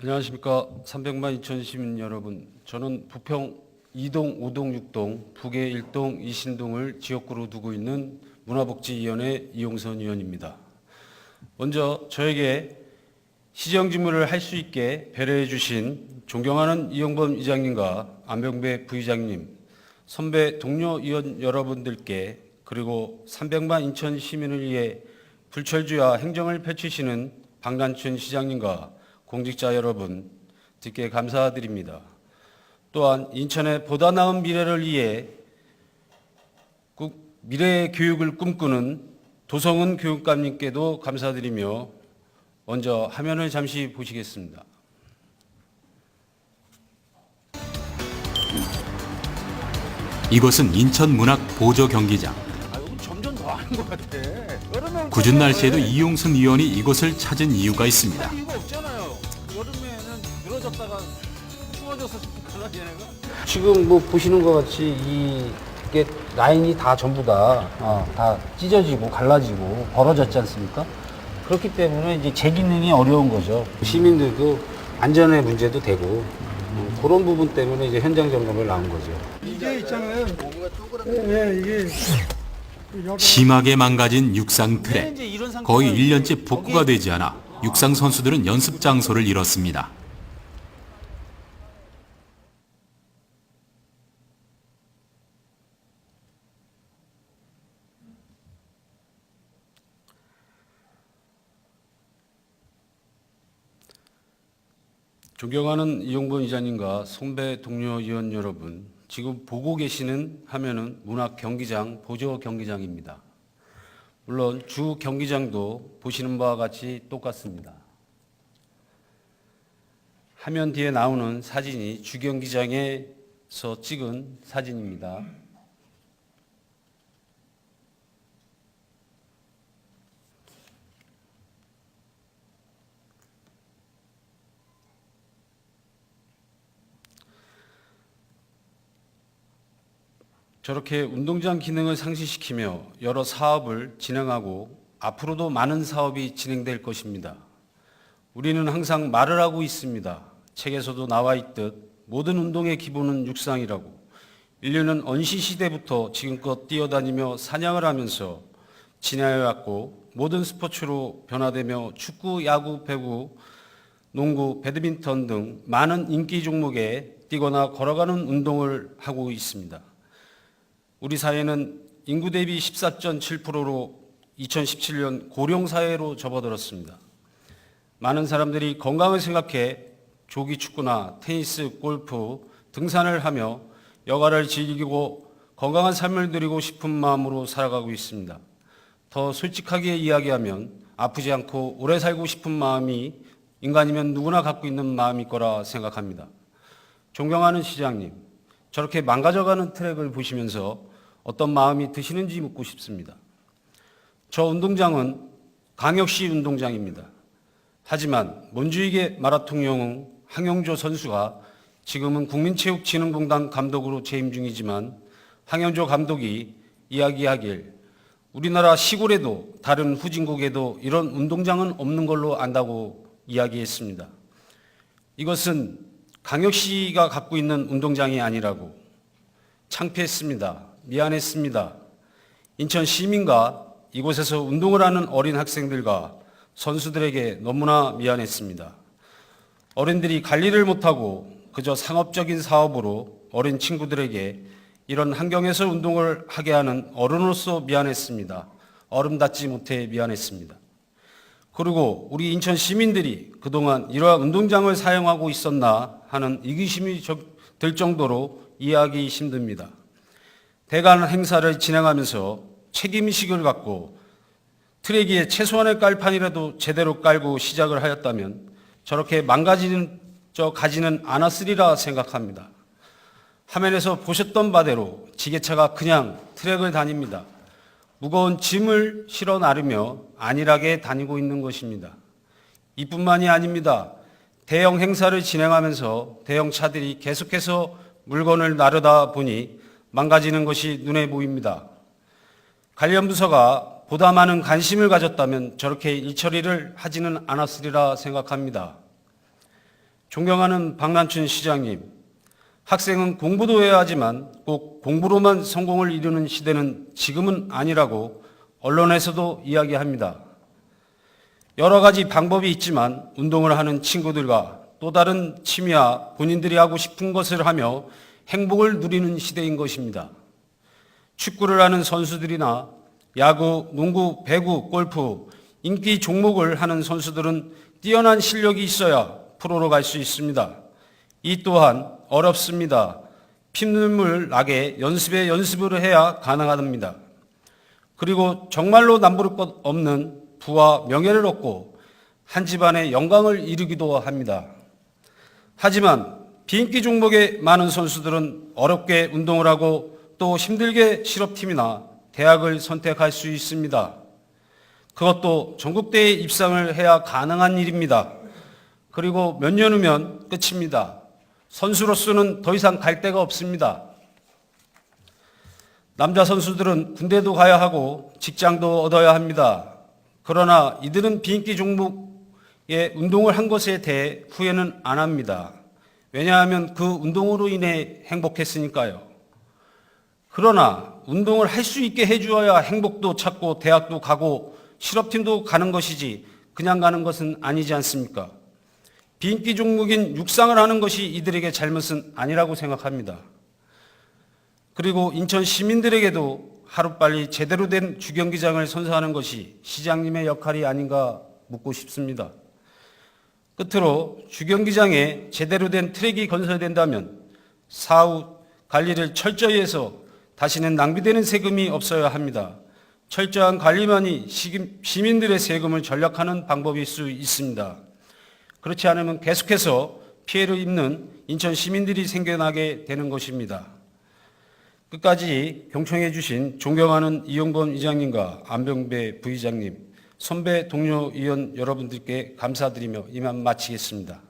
안녕하십니까. 300만 2천 시민 여러분. 저는 부평 2동, 5동, 6동, 북의 1동, 이신동을 지역구로 두고 있는 문화복지위원회 이용선 의원입니다. 먼저 저에게 시정 직무를 할 수 있게 배려해 주신 존경하는 이영범 이장님과 안병배 부의장님, 선배 동료 의원 여러분들께 그리고 300만 인천 시민을 위해 불철주야 행정을 펼치시는 박난춘 시장님과 공직자 여러분 듣게 감사드립니다. 또한 인천의 보다 나은 미래를 위해 국- 미래의 교육을 꿈꾸는 도성은 교육감님께도 감사드리며 먼저 화면을 잠시 보시겠습니다. 이곳은 인천 문학 보조 경기장. 아, 굳은 날씨에도 이용순 의원이 이곳을 찾은 이유가 있습니다. 지금 뭐 보시는 것 같이 이게 라인이 다 전부 다, 어, 다 찢어지고 갈라지고 벌어졌지 않습니까? 그렇기 때문에 이제 재기능이 어려운 거죠. 시민들도 안전의 문제도 되고 음, 그런 부분 때문에 이제 현장 점검을 나온 거죠. 이게 있잖아요. 예, 예, 이게 심하게 망가진 육상 상태가 거의 1년째 이렇게 복구가 되지 않아 육상 선수들은 연습 장소를 잃었습니다. 존경하는 이용범 이장님과 선배 동료 의원 여러분, 지금 보고 계시는 화면은 문학 경기장 보조 경기장입니다. 물론 주 경기장도 보시는 바와 같이 똑같습니다. 화면 뒤에 나오는 사진이 주 경기장에서 찍은 사진입니다. 저렇게 운동장 기능을 상실시키며 여러 사업을 진행하고 앞으로도 많은 사업이 진행될 것입니다. 우리는 항상 말을 하고 있습니다. 책에서도 나와 있듯 모든 운동의 기본은 육상이라고. 인류는 원시 시대부터 지금껏 뛰어다니며 사냥을 하면서 진화해 왔고 모든 스포츠로 변화되며 축구, 야구, 배구, 농구, 배드민턴 등 많은 인기 종목에 뛰거나 걸어가는 운동을 하고 있습니다. 우리 사회는 인구 대비 14.7%로 2017년 고령 사회로 접어들었습니다. 많은 사람들이 건강을 생각해 조기 축구나 테니스, 골프, 등산을 하며 여가를 즐기고 건강한 삶을 누리고 싶은 마음으로 살아가고 있습니다. 더 솔직하게 이야기하면 아프지 않고 오래 살고 싶은 마음이 인간이면 누구나 갖고 있는 마음일 거라 생각합니다. 존경하는 시장님, 저렇게 망가져가는 트랙을 보시면서 어떤 마음이 드시는지 묻고 싶습니다. 저 운동장은 강역시 운동장입니다. 하지만 먼주이게 마라톤 영웅 황영조 선수가 지금은 국민체육진흥공단 감독으로 재임 중이지만 황영조 감독이 이야기하길 우리나라 시골에도 다른 후진국에도 이런 운동장은 없는 걸로 안다고 이야기했습니다. 이것은 강역시가 갖고 있는 운동장이 아니라고 창피했습니다. 미안했습니다. 인천 시민과 이곳에서 운동을 하는 어린 학생들과 선수들에게 너무나 미안했습니다. 어른들이 관리를 못하고 그저 상업적인 사업으로 어린 친구들에게 이런 환경에서 운동을 하게 하는 어른으로서 미안했습니다. 어른답지 못해 미안했습니다. 그리고 우리 인천 시민들이 그동안 이러한 운동장을 사용하고 있었나 하는 이기심이 저- 들 정도로 이해하기 힘듭니다. 대관 행사를 진행하면서 책임의식을 갖고 트랙 위에 최소한의 깔판이라도 제대로 깔고 시작을 하였다면 저렇게 망가지는 저 가지는 않았으리라 생각합니다. 화면에서 보셨던 바대로 지게차가 그냥 트랙을 다닙니다. 무거운 짐을 실어 나르며 안일하게 다니고 있는 것입니다. 이뿐만이 아닙니다. 대형 행사를 진행하면서 대형 차들이 계속해서 물건을 나르다 보니 망가지는 것이 눈에 보입니다. 관련 부서가 보다 많은 관심을 가졌다면 저렇게 일처리를 하지는 않았으리라 생각합니다. 존경하는 박남춘 시장님, 학생은 공부도 해야 하지만 꼭 공부로만 성공을 이루는 시대는 지금은 아니라고 언론에서도 이야기합니다. 여러 가지 방법이 있지만 운동을 하는 친구들과 또 다른 취미와 본인들이 하고 싶은 것을 하며 행복을 누리는 시대인 것입니다. 축구를 하는 선수들이나 야구, 농구, 배구, 골프, 인기 종목을 하는 선수들은 뛰어난 실력이 있어야 프로로 갈 수 있습니다. 이 또한 어렵습니다. 피눈물 나게 연습에 연습을 해야 가능합니다. 그리고 정말로 남부를 것 없는 부와 명예를 얻고 한 집안의 영광을 이루기도 합니다. 하지만 비인기 종목의 많은 선수들은 어렵게 운동을 하고 또 힘들게 실업팀이나 대학을 선택할 수 있습니다. 그것도 전국대에 입상을 해야 가능한 일입니다. 그리고 몇 년 후면 끝입니다. 선수로서는 더 이상 갈 데가 없습니다. 남자 선수들은 군대도 가야 하고 직장도 얻어야 합니다. 그러나 이들은 비인기 종목의 운동을 한 것에 대해 후회는 안 합니다. 왜냐하면 그 운동으로 인해 행복했으니까요. 그러나 운동을 할 수 있게 해주어야 행복도 찾고 대학도 가고 실업팀도 가는 것이지 그냥 가는 것은 아니지 않습니까? 비인기 종목인 육상을 하는 것이 이들에게 잘못은 아니라고 생각합니다. 그리고 인천 시민들에게도 하루빨리 제대로 된 주경기장을 선사하는 것이 시장님의 역할이 아닌가 묻고 싶습니다. 끝으로 주경기장에 제대로 된 트랙이 건설된다면 사후 관리를 철저히 해서 다시는 낭비되는 세금이 없어야 합니다. 철저한 관리만이 시- 시민들의 세금을 절약하는 방법일 수 있습니다. 그렇지 않으면 계속해서 피해를 입는 인천 시민들이 생겨나게 되는 것입니다. 끝까지 경청해 주신 존경하는 이용범 이장님과 안병배 부의장님, 선배 동료 의원 여러분들께 감사드리며 이만 마치겠습니다.